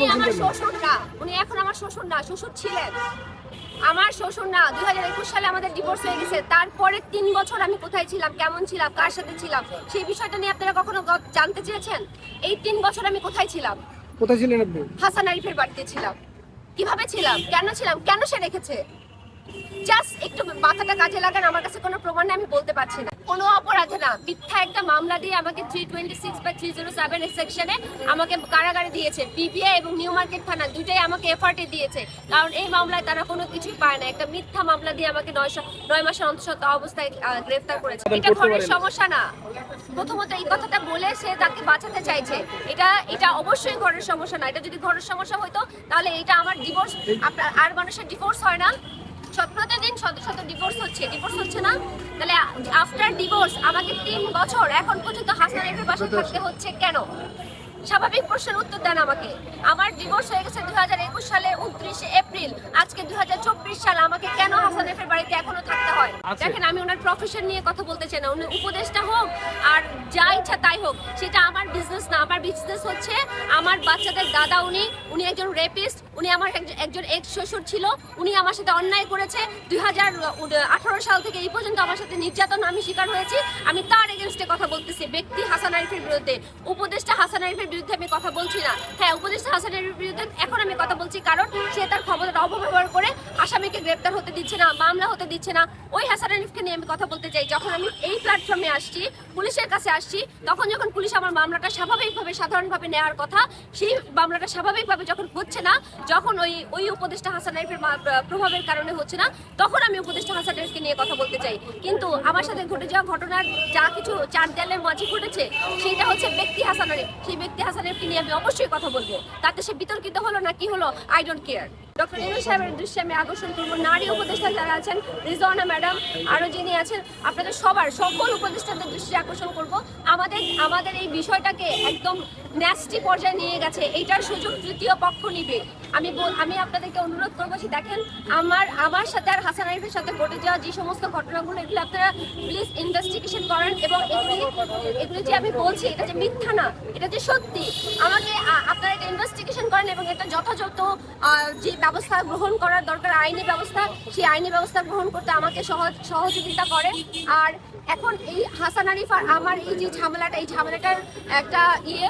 উনি আমার শ্বশুর না। উনি এখন আমার শ্বশুর না শ্বশুর ছিলেন। আমার শ্বশুর না দুই হাজার একুশ সালে আমাদের ডিভোর্স হয়ে গেছে। তারপরে তিন বছর আমি কোথায় ছিলাম কেমন ছিলাম কার সাথে ছিলাম সেই বিষয়টা নিয়ে আপনারা কখনো জানতে চেয়েছেন? এই তিন বছর আমি কোথায় ছিলাম? কোথায় ছিলেন আপনি? হাসান আরিফের বাড়িতে ছিলাম। কীভাবে ছিলাম? কেন ছিলাম? কেন সে রেখেছে? জাস্ট একটু মাথাটা কাজে লাগান আমার কাছে কোনো প্রমাণ নেই, আমি বলতে পারছি না। কোনো অপরাধে না। মিথ্যা একটা মামলা দিয়ে আমাকে থ্রি টোয়েন্টি সিক্স বা থ্রি জিরো সেভেন সেকশনে আমাকে কারাগারে দিয়েছে। পিবিআই এবং নিউ মার্কেট থানা দুইটাই আমাকে এফআরটি দিয়েছে। কারণ এই মামলায় তারা কোনো কিছুই পায় না। একটা মিথ্যা মামলা দিয়ে আমাকে নয় নয় মাসের অন্তঃসত্ত্বা অবস্থায় গ্রেফতার করেছে। এটা ঘরের সমস্যা না। প্রথমত এই কথাটা বলে সে তাকে বাঁচাতে চাইছে। এটা এটা অবশ্যই ঘরের সমস্যা না। এটা যদি ঘরের সমস্যা হতো তাহলে এটা আমার ডিভোর্স আপনার আর মানুষের ডিভোর্স হয় না। শত প্রতিদিন শত শত ডিভোর্স হচ্ছে ডিভোর্স হচ্ছে না? তাহলে আফটার ডিভোর্স আমাকে তিন বছর এখন পর্যন্ত হাসান পাশে থাকতে হচ্ছে কেন? স্বাভাবিক প্রশ্নের উত্তর দেন আমাকে। আমার ডিভোর্স হয়ে গেছে দুই হাজার একুশ সালে উনত্রিশে এপ্রিল। আজকে দুই হাজার চব্বিশ সাল আমাকে কেন হাসান আরিফের বাড়িতে এখনও থাকতে হয়? দেখেন আমি ওনার প্রফেশন নিয়ে কথা বলতে চাই না। উনি উপদেশটা হোক আর যা ইচ্ছা তাই হোক সেটা আমার বিজনেস না। আমার বিজনেস হচ্ছে আমার বাচ্চাদের দাদা উনি উনি একজন রেপিস্ট উনি আমার একজন- একজন এক্স শ্বশুর ছিল উনি আমার সাথে অন্যায় করেছে। দুই হাজার আঠারো সাল থেকে এই পর্যন্ত আমার সাথে নির্যাতন আমি শিকার হয়েছি। আমি তার এগেনস্টে কথা বলতেছি। ব্যক্তি হাসান আরিফের বিরুদ্ধে। উপদেশটা হাসান আরিফের বিরুদ্ধে আমি কথা বলছি না। হ্যাঁ উপদেষ্টা হাসানের বিরুদ্ধে এখন আমি কথা বলছি, কারণ সে তার ক্ষমতার অপব্যবহার করে আসামিকে গ্রেপ্তার হতে দিচ্ছে না, মামলা হতে দিচ্ছে না। ওই হাসান আরিফকে নিয়ে আমি কথা বলতে চাই। যখন আমি এই প্ল্যাটফর্মে আসছি, পুলিশের কাছে আসছি, তখন যখন পুলিশ আমার মামলাটা স্বাভাবিকভাবে, সাধারণভাবে নেওয়ার কথা, সেই মামলাটা স্বাভাবিকভাবে যখন হচ্ছে না, যখন ওই ওই উপদেষ্টা হাসান আরিফের প্রভাবের কারণে হচ্ছে না, তখন আমি উপদেষ্টা হাসান আরিফকে নিয়ে কথা বলতে চাই। কিন্তু আমার সাথে ঘটে যাওয়া ঘটনার যা কিছু চার দেয়ালের মাঝে ঘটেছে, সেটা হচ্ছে ব্যক্তি হাসান আরিফ। সেই ব্যক্তি আরিফকে নিয়ে আমি অবশ্যই কথা বলব? তাতে সে বিতর্কিত হলো না কি হলো? I don't care doctor Inu সাহেবের দৃশ্যে আমি আকর্ষণ করব। নারী উপদেষ্টা যারা আছেন, রিজওয়ানা ম্যাডাম আরও যিনি আছেন, আপনাদের সবার, সকল উপদেষ্টাদের দৃষ্টি আকর্ষণ করব। আমাদের আমাদের এই বিষয়টাকে একদম ন্যাস্টি পর্যায়ে নিয়ে গেছে। এইটার সুযোগ তৃতীয় পক্ষ নিবে। আমি আমি আপনাদেরকে অনুরোধ করব যে দেখেন, আমার আমার সাথে আর হাসান আরিফের সাথে ঘটে যাওয়া যে সমস্ত ঘটনাগুলো, এগুলো আপনারা প্লিজ ইনভেস্টিগেশন করেন এবং এগুলি এগুলি যে আমি বলছি, এটা যে মিথ্যা না, এটা যে সত্যি। আমাকে আপনারা এটা ইনভেস্টিগেশন করেন এবং এটা যথাযথ যে ব্যবস্থা গ্রহণ করার দরকার, আইনি ব্যবস্থা, সেই আইনি ব্যবস্থা গ্রহণ করতে আমাকে সহযোগিতা করে। আর এখন এই হাসান আরিফ আর আমার এই যে ঝামেলাটা, এই ঝামেলাটার একটা ইয়ে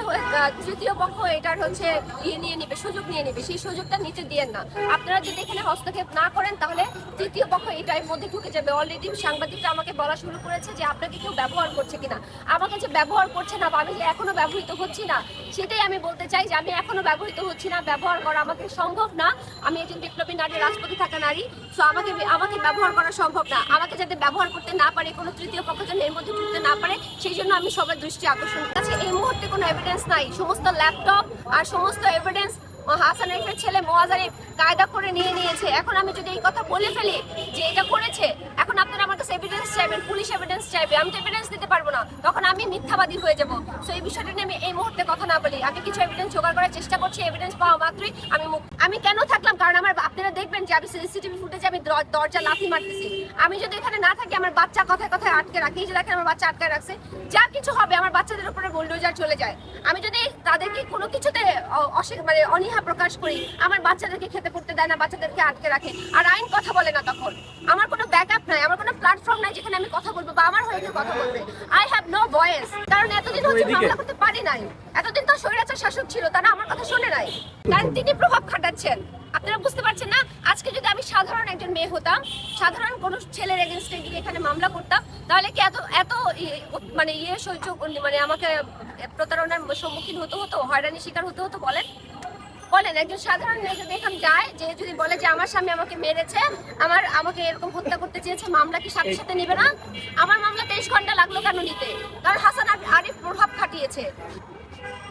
তৃতীয় পক্ষ এটার হচ্ছে ইয়ে নিয়ে নেবে, সুযোগ নিয়ে নেবে। সেই সুযোগটা নিতে দিয়েন না। আপনারা যদি এখানে হস্তক্ষেপ না করেন, তাহলে তৃতীয় পক্ষ এটার মধ্যে ঢুকে যাবে। অলরেডি সাংবাদিকরা আমাকে বলা শুরু করেছে যে আপনাকে কেউ ব্যবহার করছে কিনা। আমাকে যে ব্যবহার করছে না বা আমি যে এখনও ব্যবহৃত হচ্ছি না, সেটাই আমি বলতে চাই যে আমি এখনও ব্যবহৃত হচ্ছি না, ব্যবহার করা আমাকে সম্ভব না। আমি একজন বিপ্লবী নারী, রাজপথে থাকা নারী সো আমাকে আমাকে ব্যবহার করা সম্ভব না। আমাকে যাতে ব্যবহার করতে না পারে কোনো তৃতীয় পক্ষ, যেন এর মধ্যে ঢুকতে না পারে, সেই জন্য আমি সবার দৃষ্টি আকর্ষণ কাছে এই মুহূর্তে কোনো এভিডেন্স নাই। সমস্ত ল্যাপটপ আর সমস্ত এভিডেন্স হাসান আরিফের ছেলে মোয়াজ আরিফ কায়দা করে নিয়ে নিয়েছে। এখন আমি যদি এই কথা বলে ফেলি যে এটা করেছে, এখন আপনারা আমার কাছে এভিডেন্স চাইবেন পুলিশ এভিডেন্স চাইবে, আমি তো এভিডেন্স দিতে পারব না। তখন আমি মিথ্যাবাদী হয়ে যাব। সো এই বিষয়টা নিয়ে আমি এই মুহূর্তে কথা না বলি। আমি কিছু এভিডেন্স জোগাড় করার চেষ্টা করছি এভিডেন্স পাওয়া মাত্রই আমি মুখ- আমি কেন থাকলাম? কারণ আমার আপনারা দেখবেন যে আমি সিসিটিভি ফুটেজে আমি দর- দরজা লাথি মারতেছি। আমি যদি এখানে না থাকি আমার বাচ্চা কথায় কথায় আটকে রাখি। এই যে দেখেন আমার বাচ্চা আটকে রাখছে। যা কিছু হবে আমার বাচ্চাদের উপরে বোল্ডোজার চলে যায়। আমি যদি তাদেরকে কোনো কিছুতে মানে অনীহা প্রকাশ করি আমার বাচ্চাদেরকে খেতে পড়তে দেয় না বাচ্চাদেরকে আটকে রাখে। আর আইন কথা বলে না তখন। আমার কোনো ব্যাকআপ নাই আমার কোনো প্ল্যাটফর্ম নাই যেখানে আমি কথা বলব বা আমার হয়ে কথা বলবে। আই হ্যাভ নো ভয়েস কারণ এতদিন হচ্ছে। মামলা করতে পারি নাই। এতদিন তো স্বৈরাচার শাসক ছিল তারা আমার কথা শোনে নাই। তিনি প্রভাব খাটাচ্ছেন। আপনারা বুঝতে পারছেন না? আজকে যদি আমি সাধারণ একজন মেয়ে হতাম, সাধারণ কোনো ছেলের এগেনস্টে গিয়ে এখানে মামলা করতাম, তাহলে কি এত এত মানে ইয়ে সহ্য মানে আমাকে প্রতারণার সম্মুখীন হতে হতো, হয়রানির শিকার হতে হতো বলেন? বলেন, একজন সাধারণ মেয়ে যদি এখানে যায়, যে যদি বলে যে আমার স্বামী আমাকে মেরেছে, আমার আমাকে এরকম হত্যা করতে চেয়েছে, মামলা কি সাথে সাথে নিবে না? আমার মামলা তেইশ ঘণ্টা লাগল কেন নিতে? কারণ হাসান আর- আরিফ প্রভাব খাটিয়েছে।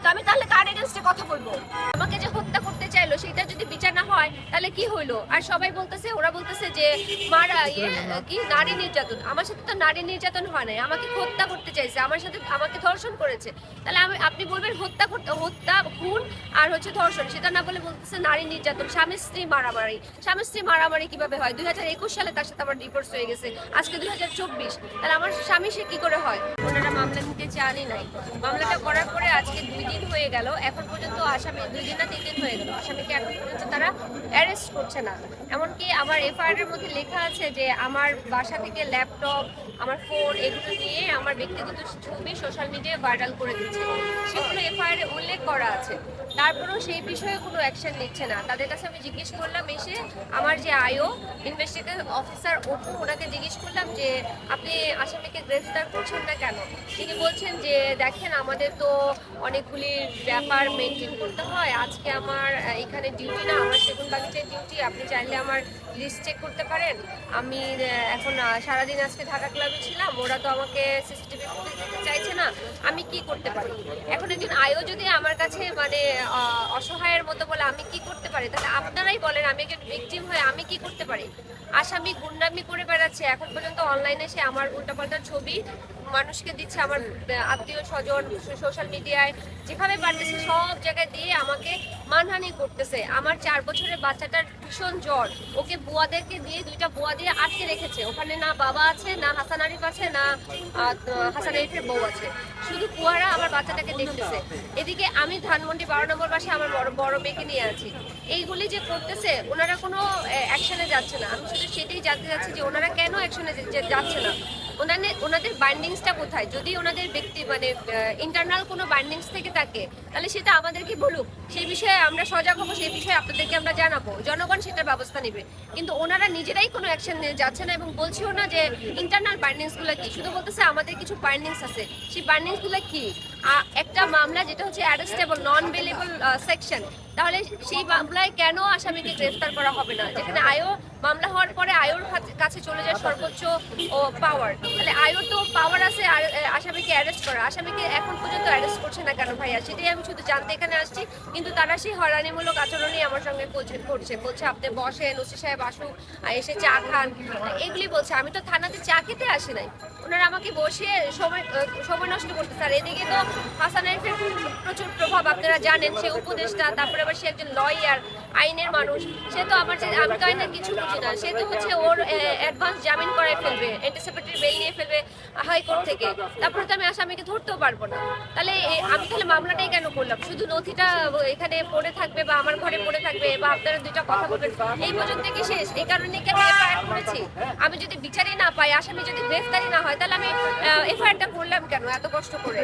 তো আমি তাহলে কার এগেনস্টে কথা বলব? আমাকে হত্যা করতে চাইলো সেটা যদি বিচার না হয়, তাহলে কি হইল? আর সবাই বলতেছে, ওরা বলতেছে যে, মারা ইয়ে কি, নারী নির্যাতন। আমার সাথে তো নারী নির্যাতন হয় নাই। আমাকে হত্যা করতে চাইছে, আমার সাথে আমাকে ধর্ষণ করেছে। তাহলে আমি, আপনি বলবেন হত্যা করতে, হত্যা, খুন আর হচ্ছে ধর্ষণ, সেটা না বলে বলতেছে নারী নির্যাতন, স্বামী স্ত্রী মারামারি। স্বামী স্ত্রী মারামারি কীভাবে হয়? দুই হাজার একুশ সালে তার সাথে আমার ডিভোর্স হয়ে গেছে, আজকে দুই হাজার চব্বিশ। তাহলে আমার স্বামী সে কি করে হয়? ওনারা মামলা নিতে আনি নাই। মামলাটা করার পরে আজকে দুই দিন হয়ে গেল, এখন পর্যন্ত আসামি দুই দিন না দিন হয়ে গেল। আসামিকে এখন পর্যন্ত তারা অ্যারেস্ট করছে না। এমনকি আমার এফআইআর এর মধ্যে লেখা আছে যে, আমার বাসা থেকে ল্যাপটপ আমার ফোন এগুলো নিয়ে আমার ব্যক্তিগত ছবি সোশ্যাল মিডিয়ায় ভাইরাল করে দিচ্ছে। সেগুলো এফআইআর উল্লেখ করা আছে। তারপরেও সেই বিষয়ে কোনো অ্যাকশন নিচ্ছে না। তাদের কাছে আমি জিজ্ঞেস করলাম এসে আমার যে আয়ো ইনভেস্টিগেশন অফিসার অপু, ওনাকে জিজ্ঞেস করলাম যে, আপনি আসামিকে গ্রেফতার করছেন না কেন? তিনি বলছেন যে, দেখেন, আমাদের তো অনেকগুলি ব্যাপার মেনটেন করতে হয়। আজকে আমার এখানে ডিউটি না, আমার সেগুন বাগিচার ডিউটি আপনি চাইলে আমার লিস্ট চেক করতে পারেন। আমি এখন সারাদিন আজকে ঢাকা ক্লাবে ছিলাম। ওরা তো আমাকে সিসিটিভি ফুটেজ দিতে চাইছে না। আমি কি করতে পারি? এখন একজন আয়ো যদি আমার কাছে মানে অসহায়ের মতো বলে আমি কি করতে পারি? তাহলে আপনারাই বলেন, আমি একজন ভিকটিম হয়ে আমি কি করতে পারি? আসামি, গুন্ডামি করে বেড়াচ্ছে। এখন পর্যন্ত অনলাইনে সে আমার উল্টাপাল্টা ছবি মানুষকে দিচ্ছে আমার আত্মীয় স্বজন সোশ্যাল মিডিয়ায় যেভাবে পারতেছে সব জায়গায় দিয়ে আমাকে মানহানি করতেছে। আমার চার বছরের বাচ্চাটার ভীষণ জ্বর। ওকে বুয়াদেরকে দিয়ে দুইটা বুয়া দিয়ে আটকে রেখেছে। ওখানে না বাবা আছে, না হাসান আরিফ আছে, না হাসান আরিফের বউ আছে। শুধু কুয়ারা আমার বাচ্চাটাকে দেখতেছে। এদিকে আমি ধানমন্ডি বারো নম্বর পাশে আমার বড় বড় মেয়েকে নিয়ে আছি। এইগুলি যে করতেছে, ওনারা কোনো অ্যাকশনে যাচ্ছে না। আমি শুধু সেটাই জানতে চাচ্ছি যে ওনারা কেন অ্যাকশনে যাচ্ছে না? ওনাদের ওনাদের বাইন্ডিংসটা কোথায়? যদি ওনাদের ব্যক্তি মানে ইন্টারনাল কোনো বাইন্ডিংস থেকে থাকে, তাহলে সেটা আমাদেরকে বলুক। সেই বিষয়ে আমরা সজাগ হব, সেই বিষয়ে আপনাদেরকে আমরা জানাব। জনগণ সেটার ব্যবস্থা নেবে। কিন্তু ওনারা নিজেরাই কোনো অ্যাকশন নিয়ে যাচ্ছে না এবং বলছেও না যে ইন্টারনাল বাইন্ডিংসগুলো কি? শুধু বলতেছে আমাদের কিছু বাইন্ডিংস আছে। সেই বাইন্ডিংসগুলো কি? একটা মামলা যেটা হচ্ছে অ্যারেস্টেবল নন বেলেবল সেকশন তাহলে সেই মামলায় কেন আসামিকে গ্রেফতার করা হবে না? যেখানে আয়ো মামলা হওয়ার পরে আয়োর কাছে- চলে যায় সর্বোচ্চ ও পাওয়ার তাহলে আয়োর তো পাওয়ার আছে আসামিকে অ্যারেস্ট করা। আসামিকে এখন পর্যন্ত অ্যারেস্ট করছে না কেন ভাইয়া? সেটাই আমি শুধু জানতে এখানে আসছি। কিন্তু তারা সেই হয়রানিমূলক আচরণই আমার সঙ্গে করছে করছে। বলছে, আপনি বসেন, ওসি সাহেব আসুক এসে চা খান। এগুলি বলছে। আমি তো থানাতে চা খেতে আসি নাই। ওনারা আমাকে বসে সময় সময় নষ্ট করতে স্যার এদিকে তো হাসান আরিফের প্রচুর প্রভাব, আপনারা জানেন সে উপদেষ্টা, তারপরে আবার সে একজন লয়ার আইনের মানুষ, সে তো আমার আমি তো আইনের কিছু বুঝি না, সে তো হচ্ছে ওর অ্যাডভান্স জামিন করায় ফেলবে অ্যান্টিসিপেটরি বেল নিয়ে ফেলবে হাইকোর্ট থেকে। তারপরে তো আমি আসামিকে ধরতেও পারব না। তাহলে আমি তাহলে মামলাটাই কেন করলাম? শুধু নথিটা এখানে পড়ে থাকবে বা আমার ঘরে পড়ে থাকবে বা আপনারা দুইটা কথা বলবেন, এই পর্যন্ত কি শেষ? এই কারণে কি আমি এফআইআর করেছি? আমি যদি বিচারই না পাই, আসামি যদি গ্রেফতারি না হয়, তাহলে আমি এফআইআরটা করলাম কেন এত কষ্ট করে?